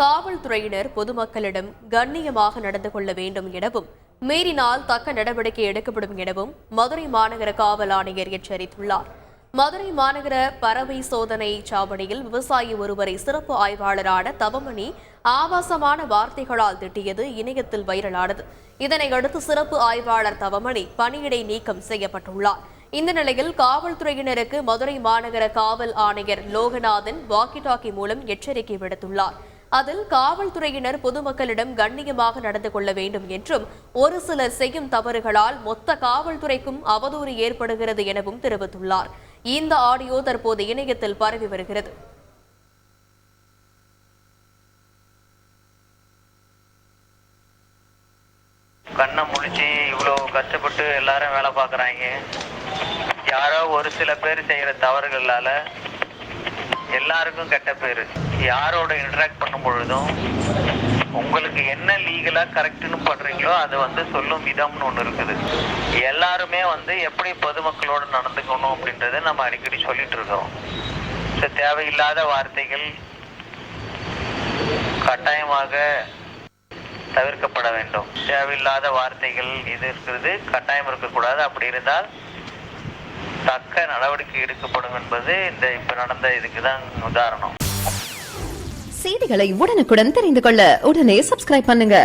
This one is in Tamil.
காவல்துறையினர் பொதுமக்களிடம் கண்ணியமாக நடந்து கொள்ள வேண்டும் எனவும் மீறினால் தக்க நடவடிக்கை எடுக்கப்படும் எனவும் மதுரை மாநகர காவல் ஆணையர் எச்சரித்துள்ளார். மதுரை மாநகர பறவை சோதனை சாவடியில் விவசாயி ஒருவரை சிறப்பு ஆய்வாளரான தவமணி ஆபாசமான வார்த்தைகளால் திட்டியது இணையத்தில் வைரலானது. இதனையடுத்து சிறப்பு ஆய்வாளர் தவமணி பணியிடை நீக்கம் செய்யப்பட்டுள்ளார். இந்த நிலையில் காவல்துறையினருக்கு மதுரை மாநகர காவல் ஆணையர் லோகநாதன் வாக்கி டாக்கி மூலம் எச்சரிக்கை விடுத்துள்ளார். அதில் காவல்துறையினர் பொதுமக்களிடம் கண்ணியமாக நடந்து கொள்ள வேண்டும் என்றும் ஒரு சிலர் செய்யும் தவறுகளால் மொத்த காவல்துறைக்கும் அவதூறு ஏற்படுகிறது எனவும் தெரிவித்துள்ளார். இந்த ஆடியோ தற்போது இணையத்தில் பரவி வருகிறது. கண்ணை முழிச்சு இவ்வளோ கஷ்டப்பட்டு எல்லாரும் வேலை பார்க்குறாங்க. யாரோ ஒரு சில பேர் செய்கிற தவறுகளால எல்லாருக்கும் கெட்ட பேர். யாரோட இன்டராக்ட் பண்ணும் பொழுதும் உங்களுக்கு என்ன லீகலா கரெக்ட்னு பண்றீங்களோ அது வந்து சொல்லும் விதம்னு ஒன்று இருக்குது. எல்லாருமே வந்து எப்படி பொதுமக்களோட நடந்துக்கணும் அப்படின்றத நம்ம அடிக்கடி சொல்லிட்டு இருக்கோம். ஸோ தேவையில்லாத வார்த்தைகள் கட்டாயமாக தவிர்க்கப்பட வேண்டும். தேவையில்லாத வார்த்தைகள் இது இருக்கிறது? கட்டாயம் இருக்கக்கூடாது. அப்படி இருந்தால் தக்க நடவடிக்கை எடுக்கப்படும் என்பது இந்த இப்ப நடந்த இதுக்கு தான் உதாரணம். செய்திகளை உடனுக்குடன் தெரிந்து கொள்ள உடனே சப்ஸ்கிரைப் பண்ணுங்க.